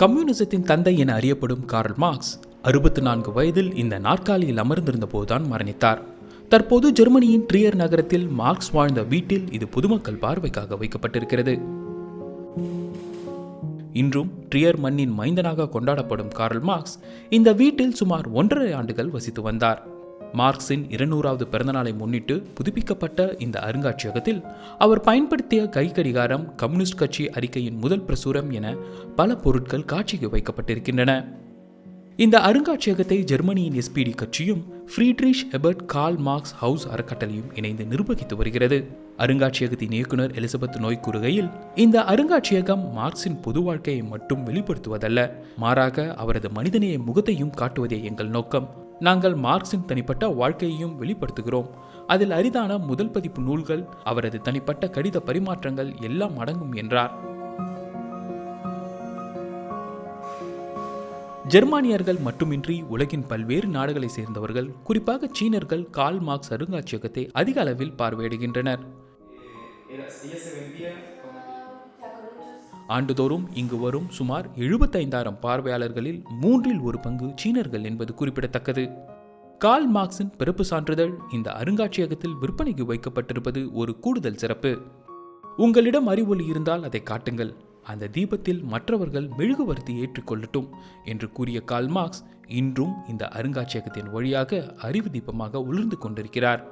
கம்யூனிசத்தின் தந்தை என அறியப்படும் கார்ல் மார்க்ஸ் அறுபத்து நான்கு வயதில் இந்த நாற்காலியில் அமர்ந்திருந்த போதுதான் மரணித்தார். தற்போது ஜெர்மனியின் ட்ரியர் நகரத்தில் மார்க்ஸ் வாழ்ந்த வீட்டில் இது பொதுமக்கள் பார்வைக்காக வைக்கப்பட்டிருக்கிறது. இன்றும் ட்ரியர் மண்ணின் மைந்தனாக கொண்டாடப்படும் கார்ல் மார்க்ஸ் இந்த வீட்டில் சுமார் ஒன்றரை ஆண்டுகள் வசித்து வந்தார். மார்க்ஸின் இருநூறாவது பிறந்தநாளை முன்னிட்டு புதுப்பிக்கப்பட்ட இந்த அருங்காட்சியகத்தில் அவர் பயன்படுத்திய கைக்கடிகாரம் கம்யூனிஸ்ட் கட்சி அறிக்கையின் முதல் பிரசுரம் என பல பொருட்கள் காட்சிக்கு வைக்கப்பட்டிருக்கின்றன. இந்த அருங்காட்சியகத்தை ஜெர்மனியின் எஸ்பிடி கட்சியும் Friedrich Ebert Karl Marx House அறக்கட்டளையும் இணைந்து நிர்வகித்து வருகிறது. அருங்காட்சியகத்தின் இயக்குனர் எலிசபெத் நோய் கூறுகையில் இந்த அருங்காட்சியகம் மார்க்சின் பொது வாழ்க்கையை மட்டும் வெளிப்படுத்துவதல்ல மாறாக அவரது மனிதநேய முகத்தையும் காட்டுவதே எங்கள் நோக்கம். நாங்கள் மார்க்சின் தனிப்பட்ட வாழ்க்கையையும் வெளிப்படுத்துகிறோம். அதில் அரிதான முதல் பதிப்பு நூல்கள் அவரது தனிப்பட்ட கடித பரிமாற்றங்கள் எல்லாம் அடங்கும் என்றார். ஜெர்மானியர்கள் மட்டுமின்றி உலகின் பல்வேறு நாடுகளைச் சேர்ந்தவர்கள் குறிப்பாக சீனர்கள் கால் மார்க்ஸ் அருங்காட்சியகத்தை அதிக அளவில் பார்வையிடுகின்றனர். ஆண்டுதோறும் இங்கு வரும் சுமார் எழுபத்தைந்தாயிரம் பார்வையாளர்களில் மூன்றில் ஒரு பங்கு சீனர்கள் என்பது குறிப்பிடத்தக்கது. கால் மார்க்ஸின் பிறப்பு சான்றிதழ் இந்த அருங்காட்சியகத்தில் விற்பனைக்கு வைக்கப்பட்டிருப்பது ஒரு கூடுதல் சிறப்பு. உங்களிடம் அறிவொளி இருந்தால் அதை காட்டுங்கள். அந்த தீபத்தில் மற்றவர்கள் மெழுகுவர்த்தி ஏற்றுக்கொள்ளட்டும் என்று கூறிய கால் மார்க்ஸ் இன்றும் இந்த அருங்காட்சியகத்தின் வழியாக அறிவு தீபமாக உளிர்ந்து கொண்டிருக்கிறார்.